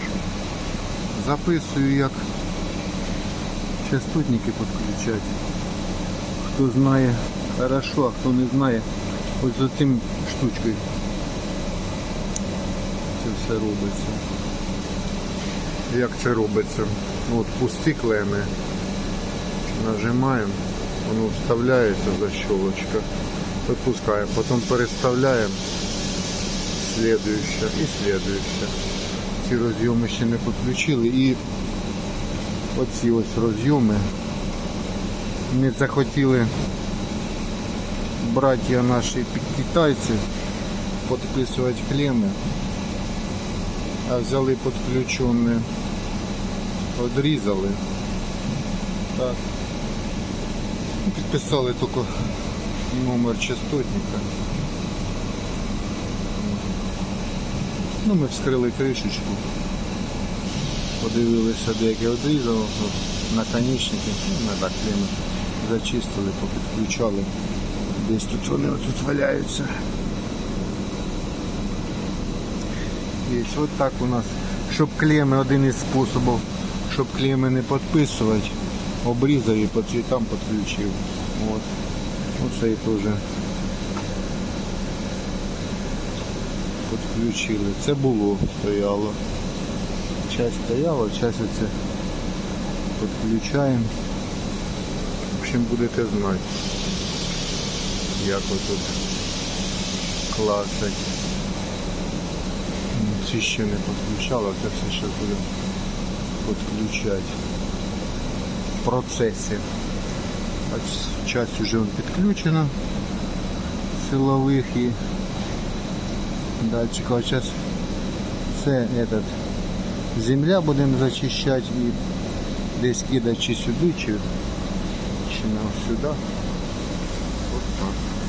пишу. Записую, як частотники підключати. Хто знає хорошо, а хто не знає, ось за цим штучкою. Це все робиться. Як це робиться? Ну, От пусті клеми. Нажимаємо, воно вставляється защолочка, випускаємо, потім переставляємо слідуюче і слідуюче. Ці розйоми ще не підключили і оці ось розйоми не захотіли браття наші китайці підписувати клеми, а взяли підключені, одрізали. Так. Підписали тільки номер частотника. Ну, ми вскрили кришечку, подивилися, деяке одрізало, наконечники, ну, не так клеми, зачистили, попідключали. Десь тут вони тут валяються. От так у нас, щоб клеми, один із способів, щоб клеми не підписувати, обрізав і по цвітам підключив. От. Оце і теж підключили. Це було, стояло. Часть стояла, часть оце підключаємо. В общем, будете знати, як отут клацать. Ці ще не підключало, це все ще буде підключати в процесі. Часть вже підключена силових і датчиков. А сейчас це этот, земля будемо зачищати і десь кидати чи сюди, чи, чи нам сюди. Так.